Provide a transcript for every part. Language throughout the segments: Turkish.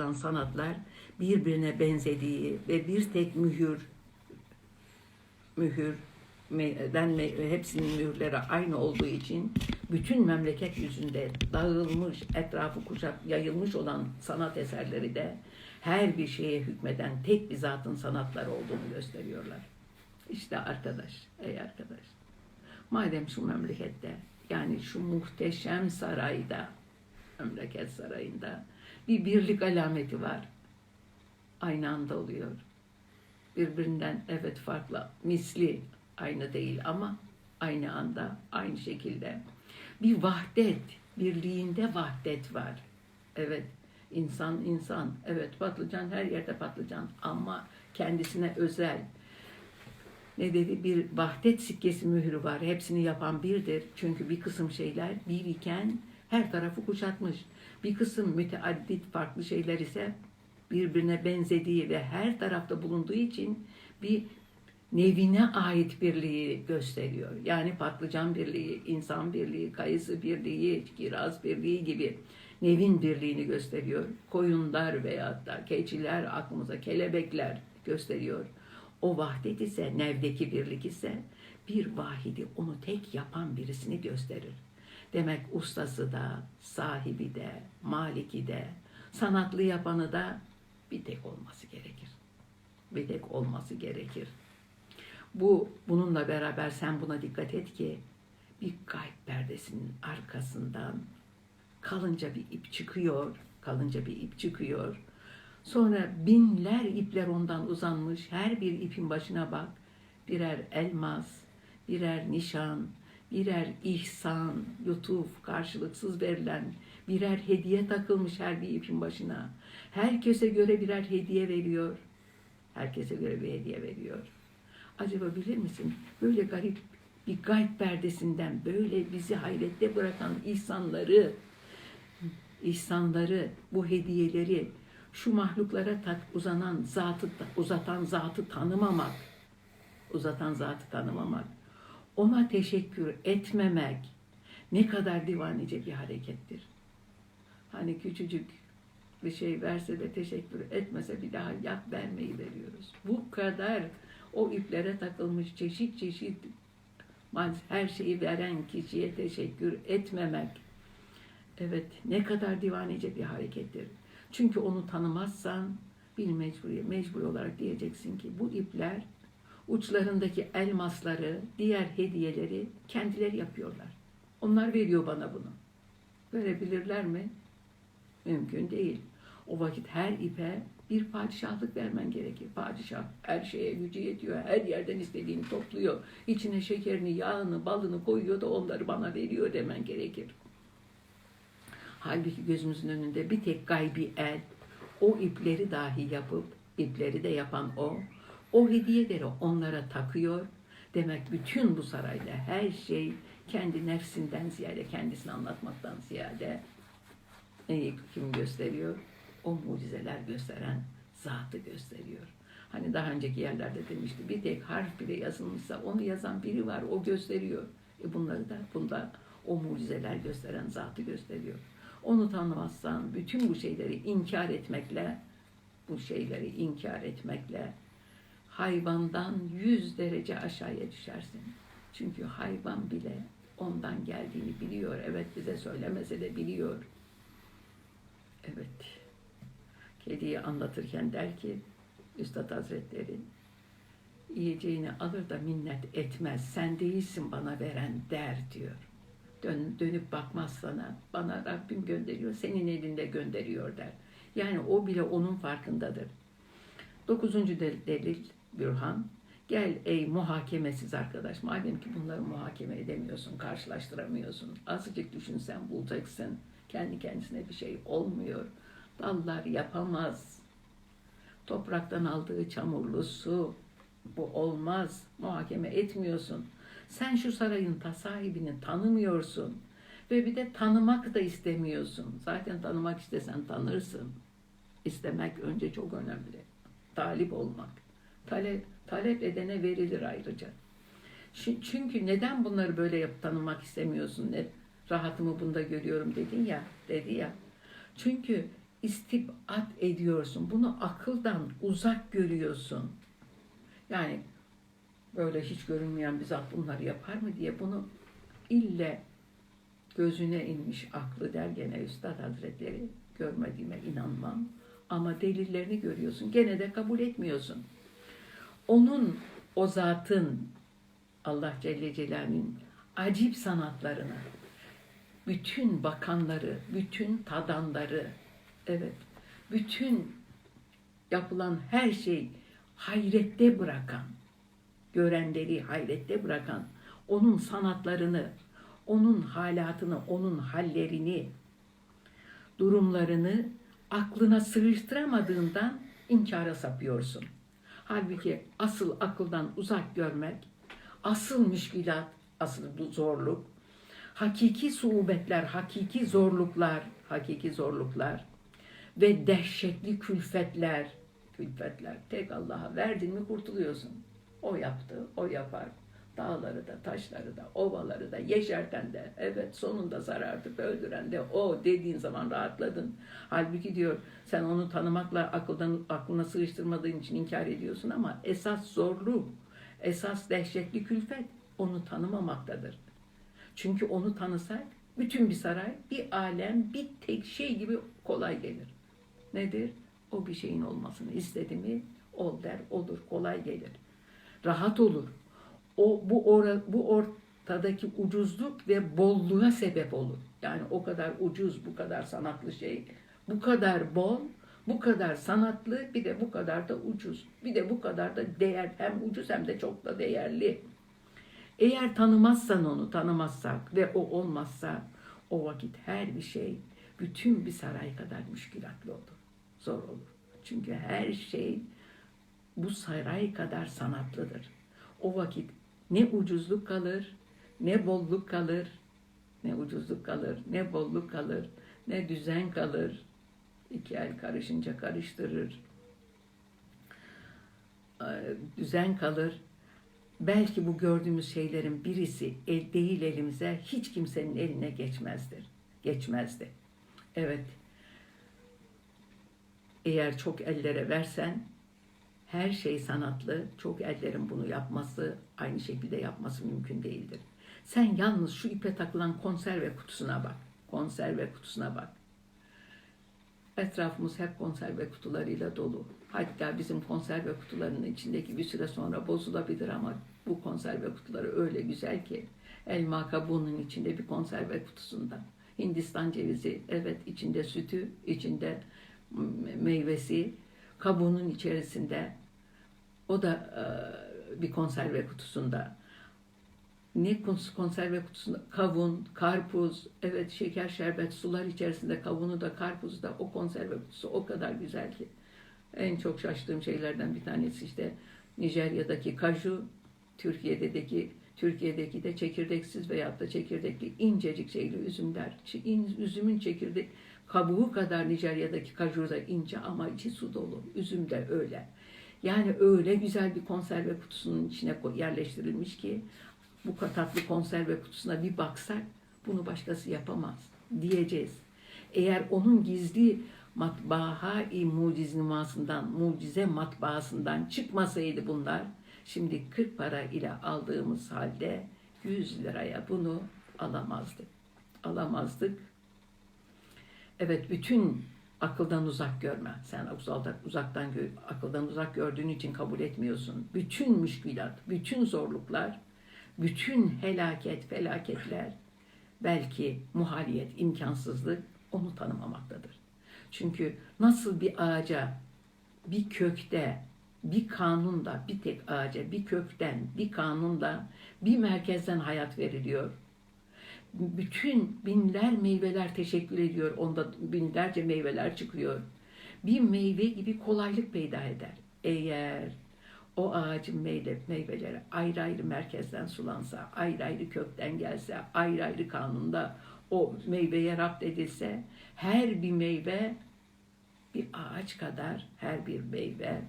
sanatlar birbirine benzediği ve bir tek mühür mühür denme, hepsinin mühürleri aynı olduğu için bütün memleket yüzünde dağılmış, etrafı kuşak yayılmış olan sanat eserleri de her bir şeye hükmeden tek bir zatın sanatları olduğunu gösteriyorlar. İşte arkadaş, ey arkadaş. Madem şu memlekette yani şu muhteşem sarayda, memleket sarayında bir birlik alameti var. Aynı anda oluyor. Birbirinden evet farklı, misli aynı değil ama aynı anda, aynı şekilde. Bir vahdet, birliğinde vahdet var. Evet, insan insan. Evet, patlıcan her yerde patlıcan ama kendisine özel. Ne dedi? Bir vahdet sikkesi mührü var. Hepsini yapan birdir. Çünkü bir kısım şeyler bir iken her tarafı kuşatmış. Bir kısım müteaddit farklı şeyler ise birbirine benzediği ve her tarafta bulunduğu için bir nevine ait birliği gösteriyor. Yani patlıcan birliği, insan birliği, kayısı birliği, kiraz birliği gibi nevin birliğini gösteriyor. Koyunlar veyahut da keçiler, aklımıza kelebekler gösteriyor. O vahdet ise, nevdeki birlik ise bir vahidi, onu tek yapan birisini gösterir. Demek ustası da, sahibi de, maliki de, sanatlı yapanı da bir tek olması gerekir. Bir tek olması gerekir. Bu bununla beraber sen buna dikkat et ki bir gayb perdesinin arkasından kalınca bir ip çıkıyor, kalınca bir ip çıkıyor. Sonra binler ipler ondan uzanmış. Her bir ipin başına bak. Birer elmas, birer nişan, birer ihsan, lütuf, karşılıksız verilen birer hediye takılmış her bir ipin başına. Herkese göre birer hediye veriyor. Herkese göre bir hediye veriyor. Acaba bilir misin? Böyle garip bir gayb perdesinden böyle bizi hayrette bırakan ihsanları, ihsanları, bu hediyeleri şu mahluklara tak uzanan zatı uzatan zatı tanımamak, uzatan zatı tanımamak, ona teşekkür etmemek ne kadar divanice bir harekettir. Hani küçücük bir şey verse de teşekkür etmese bir daha yap vermeyi veriyoruz. Bu kadar o iplere takılmış çeşit çeşit her şeyi veren kişiye teşekkür etmemek. Evet ne kadar divanice bir harekettir. Çünkü onu tanımazsan bir mecburi, mecbur olarak diyeceksin ki bu ipler uçlarındaki elmasları, diğer hediyeleri kendileri yapıyorlar. Onlar veriyor bana bunu. Verebilirler mi? Mümkün değil. O vakit her ipe bir padişahlık vermen gerekir. Padişah her şeye gücü yetiyor. Her yerden istediğini topluyor. İçine şekerini, yağını, balını koyuyor da onları bana veriyor demen gerekir. Halbuki gözümüzün önünde bir tek gaybi el, o ipleri dahi yapıp, ipleri de yapan o, o hediyeleri onlara takıyor. Demek bütün bu sarayla her şey kendi nefsinden ziyade, kendisini anlatmaktan ziyade neyi kim gösteriyor? O mucizeler gösteren zatı gösteriyor. Hani daha önceki yerlerde demişti bir tek harf bile yazılmışsa onu yazan biri var o gösteriyor. E bunları da bunda o mucizeler gösteren zatı gösteriyor. Onu tanımazsan bütün bu şeyleri inkar etmekle bu şeyleri inkar etmekle hayvandan yüz derece aşağıya düşersin. Çünkü hayvan bile ondan geldiğini biliyor. Evet bize söylemese de biliyor. Evet. Kediyi anlatırken der ki Üstad Hazretleri yiyeceğini alır da minnet etmez. Sen değilsin bana veren der diyor. Dön, dönüp bakmaz sana. Bana Rabbim gönderiyor, senin elinde gönderiyor der. Yani o bile onun farkındadır. Dokuzuncu delil Bürhan. Gel ey muhakemesiz arkadaş. Madem ki bunları muhakeme edemiyorsun, karşılaştıramıyorsun. Azıcık düşünsen bulacaksın. Kendi kendisine bir şey olmuyor. Dallar yapamaz. Topraktan aldığı çamurlu su. Bu olmaz. Muhakeme etmiyorsun. Sen şu sarayın ta sahibini tanımıyorsun. Ve bir de tanımak da istemiyorsun. Zaten tanımak istesen tanırsın. İstemek önce çok önemli. Talip olmak. Talep, talep edene verilir ayrıca. Çünkü neden bunları böyle yap tanımak istemiyorsun? Ne, rahatımı bunda görüyorum dedin ya, dedi ya. Çünkü istibat ediyorsun. Bunu akıldan uzak görüyorsun. Yani böyle hiç görünmeyen bir zat bunları yapar mı diye bunu ille gözüne inmiş aklı der gene Üstad Hazretleri görmediğime inanmam. Ama delillerini görüyorsun. Gene de kabul etmiyorsun. Onun o zatın Allah Celle Celaluhu'nun acip sanatlarına bütün bakanları, bütün tadanları, evet, bütün yapılan her şey hayrette bırakan, görenleri hayrette bırakan, onun sanatlarını, onun halatını, onun hallerini, durumlarını aklına sığıştıramadığından inkara sapıyorsun. Halbuki asıl akıldan uzak görmek, asıl müşkilat, asıl zorluk, hakiki suubetler, hakiki zorluklar, hakiki zorluklar ve dehşetli külfetler, külfetler. Tek Allah'a verdin mi kurtuluyorsun. O yaptı, o yapar. Dağları da, taşları da, ovaları da, yeşerten de, evet sonunda zarardı, öldüren de o dediğin zaman rahatladın. Halbuki diyor sen onu tanımakla akıldan aklına sığıştırmadığın için inkar ediyorsun ama esas zorluk, esas dehşetli külfet onu tanımamaktadır. Çünkü onu tanısak bütün bir saray, bir alem, bir tek şey gibi kolay gelir. Nedir? O bir şeyin olmasını istedi mi ol der, olur, kolay gelir. Rahat olur. O bu ora, bu ortadaki ucuzluk ve bolluğa sebep olur. Yani o kadar ucuz, bu kadar sanatlı şey, bu kadar bol, bu kadar sanatlı, bir de bu kadar da ucuz. Bir de bu kadar da değer, hem ucuz hem de çok da değerli. Eğer tanımazsan onu, tanımazsak ve o olmazsa o vakit her bir şey bütün bir saray kadar müşkilatlı olur. Zor olur. Çünkü her şey bu saray kadar sanatlıdır. O vakit ne ucuzluk kalır, ne bolluk kalır, ne ucuzluk kalır, ne bolluk kalır, ne düzen kalır. İki el karışınca karıştırır. Düzen kalır. Belki bu gördüğümüz şeylerin birisi el değil elimize hiç kimsenin eline geçmezdir. Geçmezdi. Evet. Eğer çok ellere versen her şey sanatlı, çok ellerin bunu yapması, aynı şekilde yapması mümkün değildir. Sen yalnız şu ipe takılan konserve kutusuna bak. Konserve kutusuna bak. Etrafımız hep konserve kutularıyla dolu. Hatta bizim konserve kutularının içindeki bir süre sonra bozulabilir ama bu konserve kutuları öyle güzel ki elma kabuğunun içinde bir konserve kutusunda. Hindistan cevizi, evet içinde sütü, içinde meyvesi, kabuğunun içerisinde o da e, bir konserve kutusunda. Ne konserve kutusunda? Kavun, karpuz, evet şeker, şerbet, sular içerisinde kavunu da karpuzu da o konserve kutusu o kadar güzel ki. En çok şaştığım şeylerden bir tanesi işte Nijerya'daki kaju, Türkiye'deki Türkiye'deki de çekirdeksiz veyahut da çekirdekli incecik şeyli üzümler. Üzümün çekirdek kabuğu kadar Nijerya'daki kaju da ince ama içi su dolu. Üzüm de öyle. Yani öyle güzel bir konserve kutusunun içine yerleştirilmiş ki bu tatlı konserve kutusuna bir baksak bunu başkası yapamaz diyeceğiz. Eğer onun gizli matbaa-i mucizinumasından, mucize matbaasından çıkmasaydı bunlar, şimdi 40 para ile aldığımız halde 100 liraya bunu alamazdık. Alamazdık. Evet bütün akıldan uzak görme. Sen uzaktan, uzaktan akıldan uzak gördüğün için kabul etmiyorsun. Bütün müşkülat, bütün zorluklar, bütün helaket, felaketler, belki muhaliyet, imkansızlık onu tanımamaktadır. Çünkü nasıl bir ağaca, bir kökte, bir kanunda, bir tek ağaca, bir kökten, bir kanunda, bir merkezden hayat veriliyor bütün binler meyveler teşekkür ediyor. Onda binlerce meyveler çıkıyor. Bir meyve gibi kolaylık peyda eder. Eğer o ağacın meyve, meyveleri ayrı ayrı merkezden sulansa, ayrı ayrı kökten gelse, ayrı ayrı kanunda o meyveye rapt edilse, her bir meyve bir ağaç kadar, her bir meyve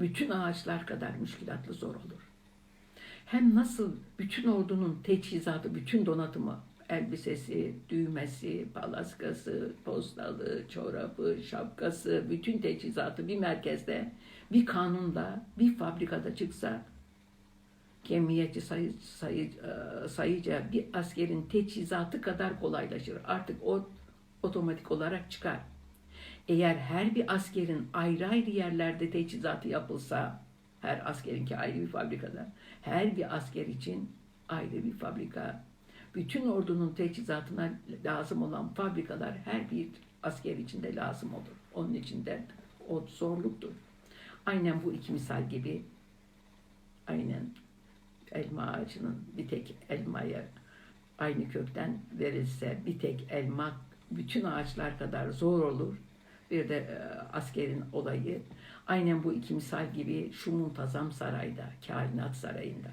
bütün ağaçlar kadar müşkilatlı zor olur. Hem nasıl bütün ordunun teçhizatı, bütün donatımı elbisesi, düğmesi, palaskası, postalı, çorabı, şapkası, bütün teçhizatı bir merkezde, bir kanunda, bir fabrikada çıksa kemiyetçi sayı, sayı, e, sayıca bir askerin teçhizatı kadar kolaylaşır. Artık o otomatik olarak çıkar. Eğer her bir askerin ayrı ayrı yerlerde teçhizatı yapılsa, her askerinki ayrı bir fabrikada, her bir asker için ayrı bir fabrika, bütün ordunun teçhizatına lazım olan fabrikalar her bir asker için de lazım olur. Onun için de o zorluktur. Aynen bu iki misal gibi, aynen elma ağacının bir tek elmaya aynı kökten verilse bir tek elma bütün ağaçlar kadar zor olur. Bir de e, askerin olayı. Aynen bu iki misal gibi şu muntazam sarayda, kainat sarayında,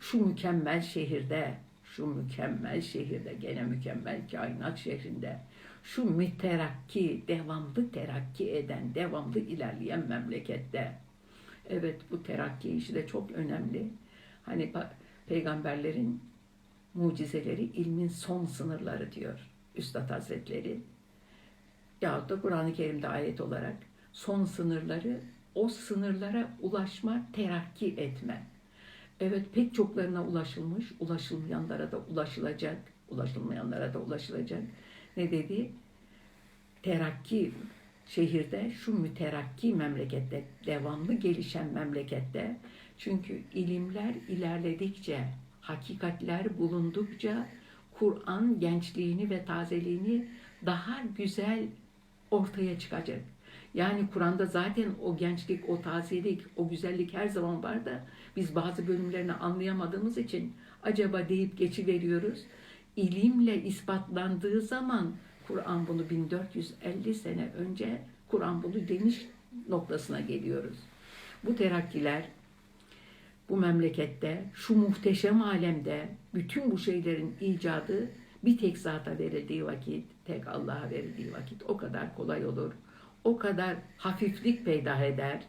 şu mükemmel şehirde, şu mükemmel şehirde, gene mükemmel kainat şehrinde, şu müterakki, devamlı terakki eden, devamlı ilerleyen memlekette. Evet bu terakki işi de çok önemli. Hani peygamberlerin mucizeleri ilmin son sınırları diyor Üstad Hazretleri. Yahut da Kur'an-ı Kerim'de ayet olarak son sınırları o sınırlara ulaşma, terakki etme. Evet pek çoklarına ulaşılmış, ulaşılmayanlara da ulaşılacak, ulaşılmayanlara da ulaşılacak. Ne dedi? Terakki şehirde, şu müterakki memlekette, devamlı gelişen memlekette. Çünkü ilimler ilerledikçe, hakikatler bulundukça Kur'an gençliğini ve tazeliğini daha güzel ortaya çıkacak. Yani Kur'an'da zaten o gençlik, o tazelik, o güzellik her zaman var da biz bazı bölümlerini anlayamadığımız için acaba deyip geçiveriyoruz. İlimle ispatlandığı zaman Kur'an bunu 1450 sene önce Kur'an bunu demiş noktasına geliyoruz. Bu terakkiler bu memlekette, şu muhteşem alemde bütün bu şeylerin icadı bir tek zata verildiği vakit, tek Allah'a verildiği vakit o kadar kolay olur. O kadar hafiflik peydah eder,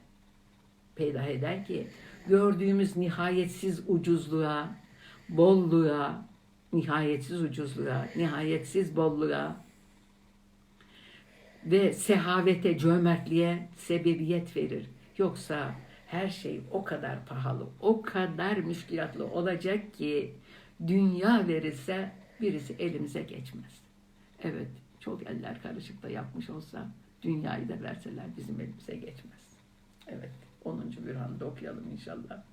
peydah eder ki gördüğümüz nihayetsiz ucuzluğa, bolluğa, nihayetsiz ucuzluğa, nihayetsiz bolluğa ve sehavete, cömertliğe sebebiyet verir. Yoksa her şey o kadar pahalı, o kadar müşkilatlı olacak ki dünya verilse birisi elimize geçmez. Evet, çok eller karışık da yapmış olsa dünyayı da verseler bizim elimize geçmez. Evet, 10. bürhanı okuyalım inşallah.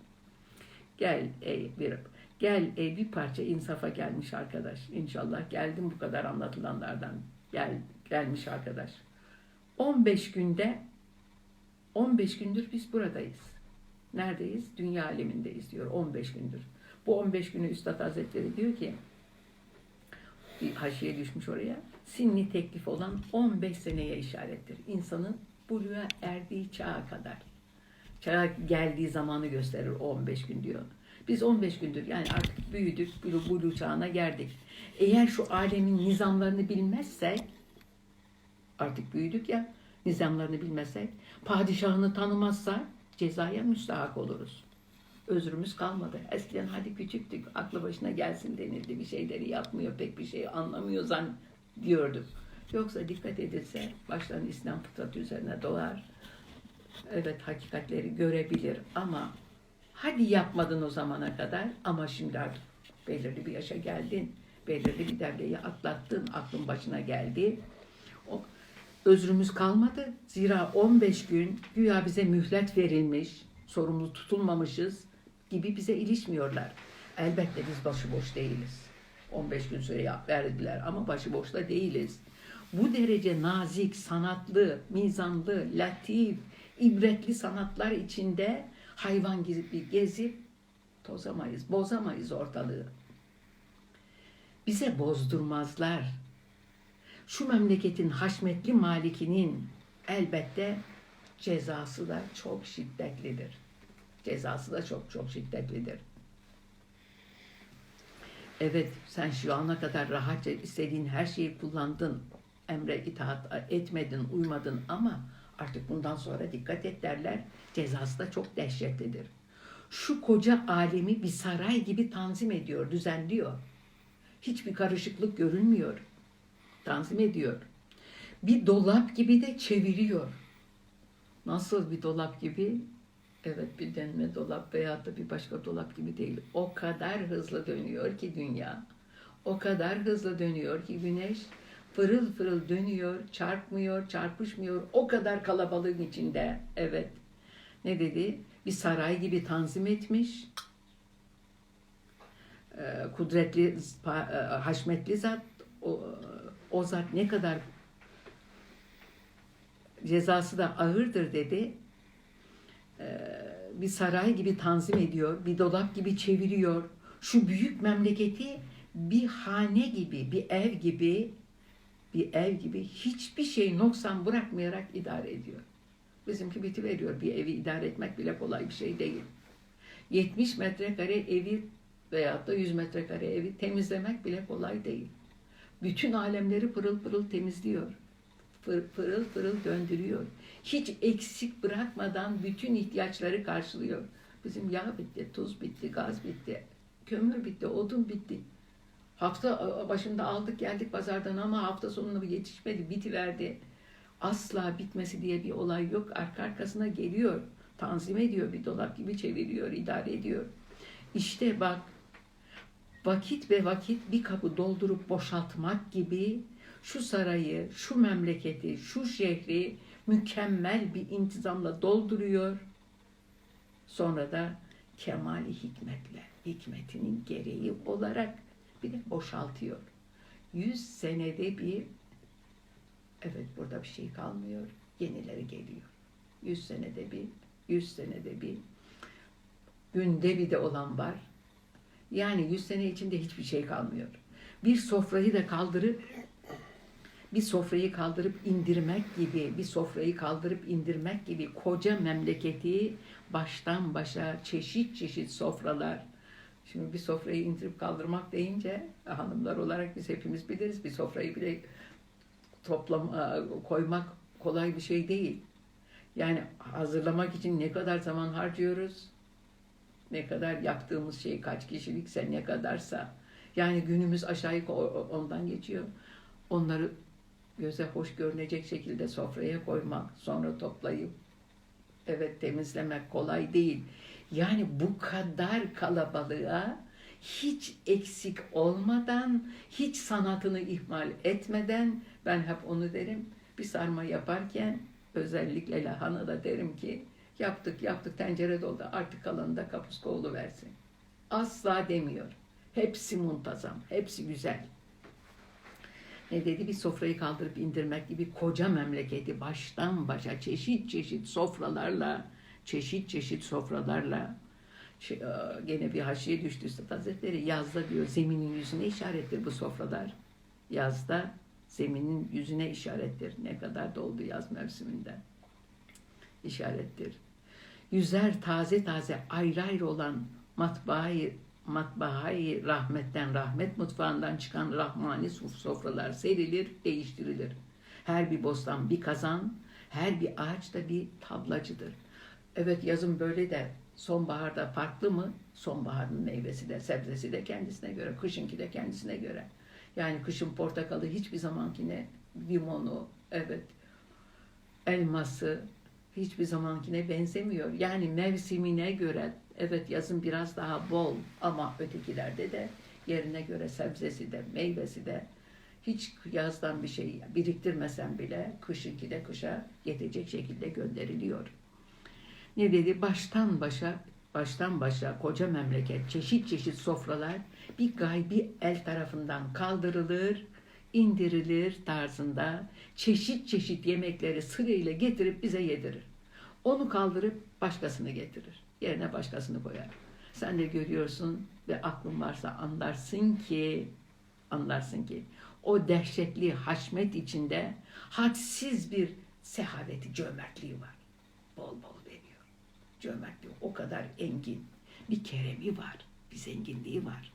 Gel ey bir gel ey bir parça insafa gelmiş arkadaş. İnşallah geldim bu kadar anlatılanlardan. Gel gelmiş arkadaş. 15 günde 15 gündür biz buradayız. Neredeyiz? Dünya alemindeyiz diyor 15 gündür. Bu 15 günü Üstad Hazretleri diyor ki bir haşiye düşmüş oraya. Sinni teklif olan 15 seneye işarettir. İnsanın buluğa erdiği çağa kadar. Çağa geldiği zamanı gösterir o 15 gün diyor. Biz 15 gündür yani artık büyüdük, bulu, bulu çağına geldik. Eğer şu alemin nizamlarını bilmezsek, artık büyüdük ya, nizamlarını bilmezsek, padişahını tanımazsak cezaya müstahak oluruz. Özrümüz kalmadı. Eskiden hadi küçüktük, aklı başına gelsin denildi. Bir şeyleri yapmıyor, pek bir şey anlamıyor zan diyorduk. Yoksa dikkat edilse baştan İslam fıtratı üzerine doğar. Evet hakikatleri görebilir ama hadi yapmadın o zamana kadar ama şimdi artık belirli bir yaşa geldin. Belirli bir devreyi atlattın, aklın başına geldi. O, özrümüz kalmadı. Zira 15 gün güya bize mühlet verilmiş, sorumlu tutulmamışız gibi bize ilişmiyorlar. Elbette biz başıboş değiliz. 15 gün süre verdiler ama başıboş da değiliz. Bu derece nazik, sanatlı, mizanlı, latif, ibretli sanatlar içinde hayvan gibi gezip tozamayız, bozamayız ortalığı. Bize bozdurmazlar. Şu memleketin haşmetli malikinin elbette cezası da çok şiddetlidir. Cezası da çok çok şiddetlidir. Evet sen şu ana kadar rahatça istediğin her şeyi kullandın. Emre itaat etmedin, uymadın ama artık bundan sonra dikkat et derler. Cezası da çok dehşetlidir. Şu koca alemi bir saray gibi tanzim ediyor, düzenliyor. Hiçbir karışıklık görünmüyor. Tanzim ediyor. Bir dolap gibi de çeviriyor. Nasıl bir dolap gibi? Evet bir denme dolap veya da bir başka dolap gibi değil. O kadar hızlı dönüyor ki dünya. O kadar hızlı dönüyor ki güneş fırıl fırıl dönüyor, çarpmıyor, çarpışmıyor. O kadar kalabalığın içinde. Evet. Ne dedi? Bir saray gibi tanzim etmiş. Ee, kudretli, e, haşmetli zat. O, o zat ne kadar cezası da ağırdır dedi. Ee, bir saray gibi tanzim ediyor, bir dolap gibi çeviriyor. Şu büyük memleketi bir hane gibi, bir ev gibi, bir ev gibi hiçbir şey noksan bırakmayarak idare ediyor. Bizimki biti veriyor. Bir evi idare etmek bile kolay bir şey değil. 70 metrekare evi veyahut da 100 metrekare evi temizlemek bile kolay değil. Bütün alemleri pırıl pırıl temizliyor. Fır- Pırıl pırıl döndürüyor. Hiç eksik bırakmadan bütün ihtiyaçları karşılıyor. Bizim yağ bitti, tuz bitti, gaz bitti, kömür bitti, odun bitti. Hafta başında aldık geldik pazardan ama hafta sonunda yetişmedi, bitiverdi. Asla bitmesi diye bir olay yok. Arka arkasına geliyor. Tanzim ediyor, bir dolap gibi çeviriyor, idare ediyor. İşte bak vakit ve vakit bir kapı doldurup boşaltmak gibi şu sarayı, şu memleketi, şu şehri mükemmel bir intizamla dolduruyor. Sonra da kemali hikmetle, hikmetinin gereği olarak bir de boşaltıyor. Yüz senede bir, evet burada bir şey kalmıyor, yenileri geliyor. Yüz senede bir, yüz senede bir, günde bir de olan var. Yani yüz sene içinde hiçbir şey kalmıyor. Bir sofrayı da kaldırıp bir sofrayı kaldırıp indirmek gibi, bir sofrayı kaldırıp indirmek gibi koca memleketi baştan başa çeşit çeşit sofralar. Şimdi bir sofrayı indirip kaldırmak deyince hanımlar olarak biz hepimiz biliriz. Bir sofrayı bile toplam koymak kolay bir şey değil. Yani hazırlamak için ne kadar zaman harcıyoruz? Ne kadar yaptığımız şey kaç kişilikse ne kadarsa. Yani günümüz aşağı yukarı ondan geçiyor. Onları göze hoş görünecek şekilde sofraya koymak, sonra toplayıp evet temizlemek kolay değil. Yani bu kadar kalabalığa hiç eksik olmadan, hiç sanatını ihmal etmeden ben hep onu derim. Bir sarma yaparken özellikle lahana da derim ki yaptık yaptık tencere doldu artık kalanı da kapuska versin. Asla demiyor. Hepsi muntazam, hepsi güzel ne dedi? Bir sofrayı kaldırıp indirmek gibi koca memleketi baştan başa çeşit çeşit sofralarla çeşit çeşit sofralarla. Şey, e, gene bir haşiye düştü. Üstad Hazretleri yazda diyor zeminin yüzüne işarettir bu sofralar. Yazda zeminin yüzüne işarettir. Ne kadar doldu yaz mevsiminde. İşarettir. Yüzer taze taze ayrı ayrı olan matbaayı matbaayı rahmetten, rahmet mutfağından çıkan rahmani sofralar serilir, değiştirilir. Her bir bostan bir kazan, her bir ağaç da bir tablacıdır. Evet yazın böyle de sonbaharda farklı mı? Sonbaharın meyvesi de, sebzesi de kendisine göre, kışınki de kendisine göre. Yani kışın portakalı hiçbir zamankine, limonu, evet, elması hiçbir zamankine benzemiyor. Yani mevsimine göre Evet yazın biraz daha bol ama ötekilerde de yerine göre sebzesi de meyvesi de hiç yazdan bir şey biriktirmesen bile kışınki de kışa yetecek şekilde gönderiliyor. Ne dedi? Baştan başa baştan başa koca memleket çeşit çeşit sofralar bir gaybi el tarafından kaldırılır, indirilir tarzında çeşit çeşit yemekleri sırayla getirip bize yedirir. Onu kaldırıp başkasını getirir yerine başkasını koyar. Sen de görüyorsun ve aklın varsa anlarsın ki anlarsın ki o dehşetli haşmet içinde hadsiz bir sehaveti, cömertliği var. Bol bol veriyor. Cömertliği o kadar engin. Bir keremi var, bir zenginliği var.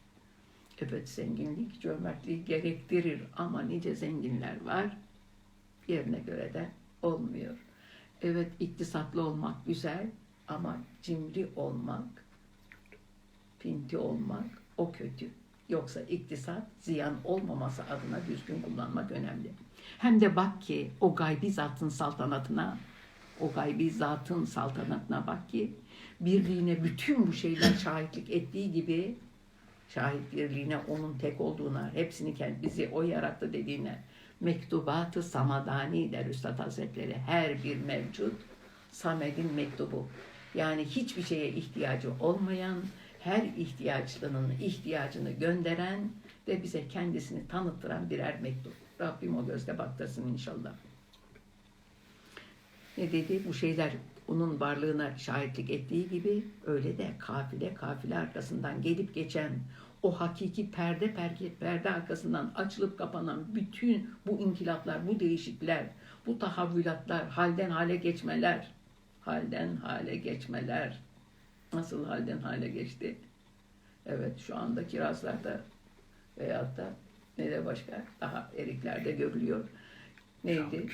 Evet zenginlik cömertliği gerektirir ama nice zenginler var. Yerine göre de olmuyor. Evet iktisatlı olmak güzel ama cimri olmak, pinti olmak o kötü. Yoksa iktisat ziyan olmaması adına düzgün kullanmak önemli. Hem de bak ki o gaybi zatın saltanatına, o gaybi zatın saltanatına bak ki birliğine bütün bu şeyler şahitlik ettiği gibi şahit birliğine onun tek olduğuna, hepsini kendi bizi o yarattı dediğine mektubatı samadani der Üstad Hazretleri. Her bir mevcut Samed'in mektubu. Yani hiçbir şeye ihtiyacı olmayan, her ihtiyaçlının ihtiyacını gönderen ve bize kendisini tanıttıran birer mektup. Rabbim o gözle baktırsın inşallah. Ne dedi? Bu şeyler onun varlığına şahitlik ettiği gibi öyle de kafile kafile arkasından gelip geçen o hakiki perde perde, perde arkasından açılıp kapanan bütün bu inkılaplar, bu değişiklikler, bu tahavvülatlar, halden hale geçmeler, halden hale geçmeler. Nasıl halden hale geçti? Evet şu anda kirazlarda veyahut da ne de başka daha eriklerde görülüyor. Neydi?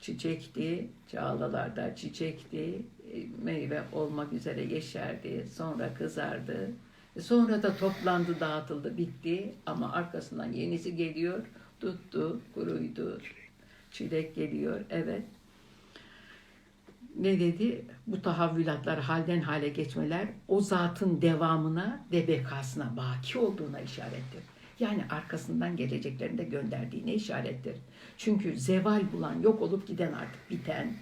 Çiçekti, çağlalarda çiçekti, e, meyve olmak üzere yeşerdi, sonra kızardı, e, sonra da toplandı, dağıtıldı, bitti ama arkasından yenisi geliyor, tuttu, kuruydu, çilek geliyor, evet. Ne dedi? Bu tahavvülatlar, halden hale geçmeler o zatın devamına ve bekasına baki olduğuna işarettir. Yani arkasından geleceklerini de gönderdiğine işarettir. Çünkü zeval bulan, yok olup giden artık biten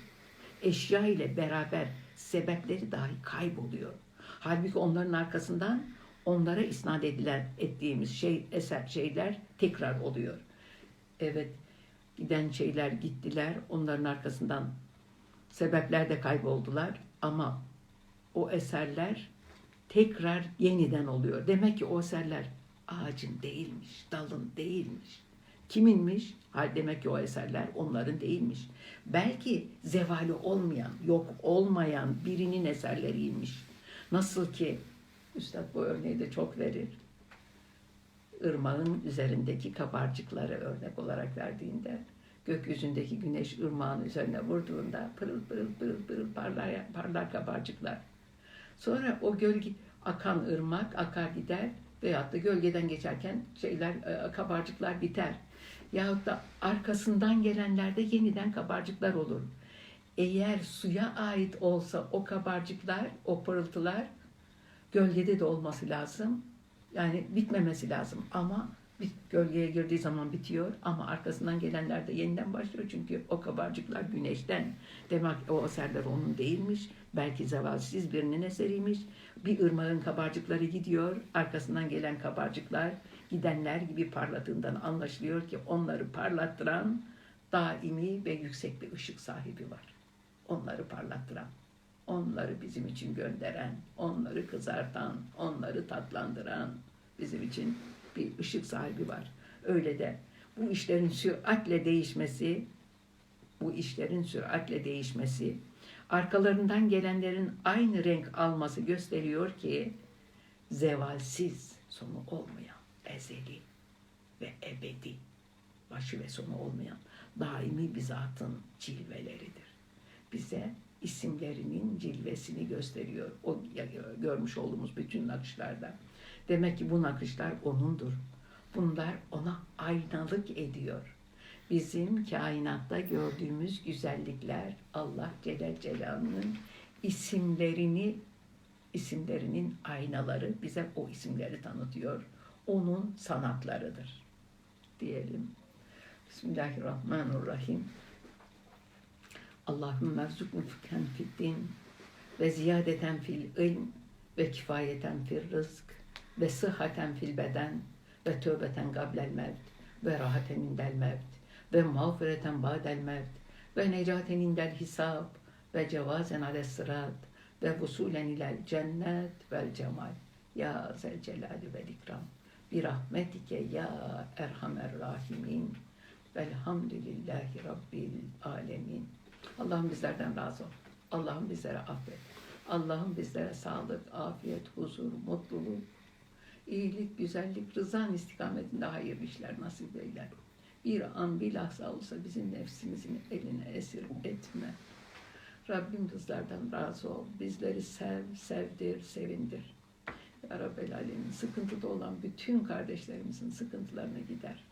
eşya ile beraber sebepleri dahi kayboluyor. Halbuki onların arkasından onlara isnat edilen ettiğimiz şey eser şeyler tekrar oluyor. Evet, giden şeyler gittiler. Onların arkasından sebepler de kayboldular ama o eserler tekrar yeniden oluyor. Demek ki o eserler ağacın değilmiş, dalın değilmiş. Kiminmiş? Ha, demek ki o eserler onların değilmiş. Belki zevali olmayan, yok olmayan birinin eserleriymiş. Nasıl ki, Üstad bu örneği de çok verir. Irmağın üzerindeki kabarcıkları örnek olarak verdiğinde, gökyüzündeki güneş ırmağın üzerine vurduğunda pırıl pırıl pırıl pırıl parlar, parlar kabarcıklar. Sonra o gölge akan ırmak akar gider veyahut da gölgeden geçerken şeyler e, kabarcıklar biter. Yahut da arkasından gelenlerde yeniden kabarcıklar olur. Eğer suya ait olsa o kabarcıklar, o pırıltılar gölgede de olması lazım. Yani bitmemesi lazım ama bir gölgeye girdiği zaman bitiyor ama arkasından gelenler de yeniden başlıyor çünkü o kabarcıklar güneşten. Demek o eserler onun değilmiş. Belki zevalsiz birinin eseriymiş. Bir ırmağın kabarcıkları gidiyor. Arkasından gelen kabarcıklar gidenler gibi parladığından anlaşılıyor ki onları parlattıran daimi ve yüksek bir ışık sahibi var. Onları parlattıran, onları bizim için gönderen, onları kızartan, onları tatlandıran bizim için bir ışık sahibi var. Öyle de bu işlerin süratle değişmesi, bu işlerin süratle değişmesi, arkalarından gelenlerin aynı renk alması gösteriyor ki zevalsiz sonu olmayan, ezeli ve ebedi, başı ve sonu olmayan daimi bir zatın cilveleridir. Bize isimlerinin cilvesini gösteriyor. O görmüş olduğumuz bütün nakışlarda. Demek ki bu nakışlar O'nundur. Bunlar O'na aynalık ediyor. Bizim kainatta gördüğümüz güzellikler Allah Celle Celaluhu'nun isimlerini isimlerinin aynaları bize o isimleri tanıtıyor. Onun sanatlarıdır. Diyelim. Bismillahirrahmanirrahim. Allahümme rzuqni fıkhen fid ve ziyadeten fil ilm ve kifayeten fil rızk ve sıhhaten fil beden ve tövbeten gablel mevt ve rahaten indel mevt ve mağfireten ba'del mevt ve necaten indel hisab ve cevazen ale sırat ve vusulen ilel cennet vel cemal. Ya zel celali vel ikram. Bir rahmetike ya erhamer rahimin. Velhamdülillahi rabbil alemin. Allah'ım bizlerden razı ol. Allah'ım bizlere affet. Allah'ım bizlere sağlık, afiyet, huzur, mutluluk, iyilik, güzellik, rızan istikametinde hayırlı işler nasip eyler. Bir an bilhassa olsa bizim nefsimizin eline esir etme. Rabbim kızlardan razı ol. Bizleri sev, sevdir, sevindir. Ya Rabbel Alemin sıkıntıda olan bütün kardeşlerimizin sıkıntılarını gider.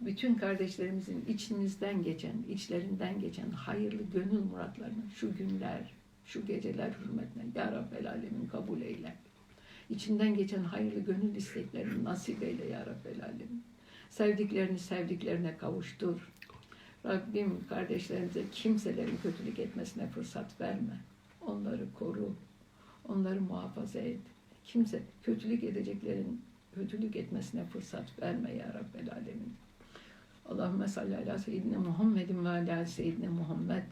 Bütün kardeşlerimizin içimizden geçen, içlerinden geçen hayırlı gönül muratlarını şu günler, şu geceler hürmetine Ya Rabbel Alemin kabul eyle. İçinden geçen hayırlı gönül isteklerini nasip eyle Ya Rabbel Alemin. Sevdiklerini sevdiklerine kavuştur. Rabbim kardeşlerimize kimselerin kötülük etmesine fırsat verme. Onları koru. Onları muhafaza et. Kimse kötülük edeceklerin kötülük etmesine fırsat verme ya Rabbel Alemin. Allahümme salli ala seyyidine Muhammedin ve ala seyyidine Muhammed.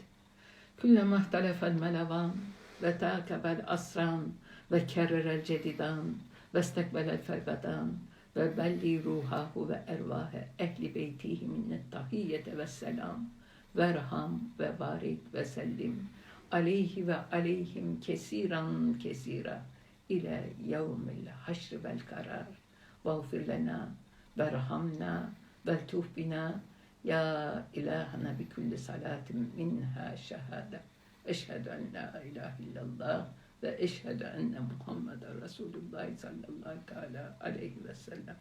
Küllema ihtelefel melevan ve takabel asran ve kerrerel cedidan ve istekbelel fergadan ve belli ruhahu ve ervahe ehli beytihi minnet tahiyyete ve selam verham ve barik ve sellim aleyhi ve aleyhim kesiran kesira ile yevmil haşr vel karar. Vağfir lena verhamna vel tuh bina ya ilahana bi kulli salatin minha şehade eşhedü en la ilahe illallah ve eşhedü enne Muhammeden Resulullah sallallahu aleyhi ve sellem